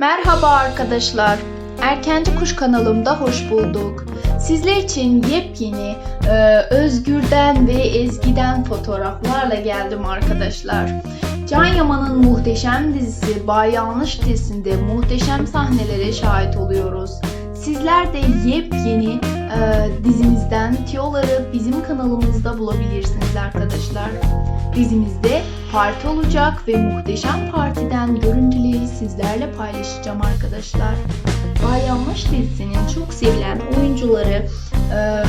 Merhaba arkadaşlar. Erkenci Kuş kanalımda hoş bulduk. Sizler için yepyeni e, Özgür'den ve Ezgi'den fotoğraflarla geldim arkadaşlar. Can Yaman'ın muhteşem dizisi Bay Yanlış dizisinde muhteşem sahnelere şahit oluyoruz. Sizler de yepyeni e, dizimizden tiyoları bizim kanalımızda bulabilirsiniz arkadaşlar. Dizimizde parti olacak ve muhteşem görüntüleri sizlerle paylaşacağım arkadaşlar. Bay Yanlış dizisinin çok sevilen oyuncuları e,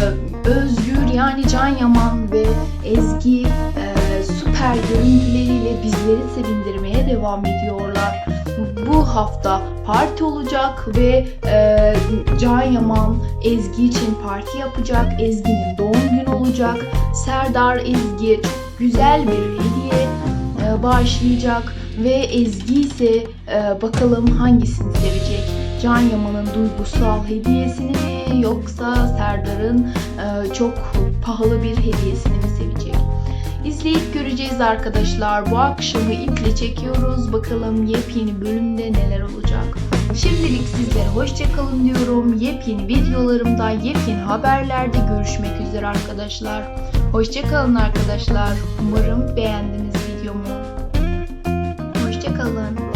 Özgür yani Can Yaman ve Ezgi e, süper görüntüleriyle bizleri sevindirmeye devam ediyorlar. Bu hafta parti olacak ve e, Can Yaman Ezgi için parti yapacak. Ezgi'nin doğum günü olacak. Serdar Ezgi'ye çok güzel bir hediye bağışlayacak ve Ezgi ise e, bakalım hangisini sevecek. Can Yaman'ın duygusal hediyesini mi yoksa Serdar'ın e, çok pahalı bir hediyesini mi sevecek? İzleyip göreceğiz arkadaşlar. Bu akşamı iple çekiyoruz. Bakalım yepyeni bölümde neler olacak. Şimdilik sizlere hoşçakalın diyorum. Yepyeni videolarımda, yepyeni haberlerde görüşmek üzere arkadaşlar. Hoşçakalın arkadaşlar. Umarım beğendiniz videomu. Hoşçakalın.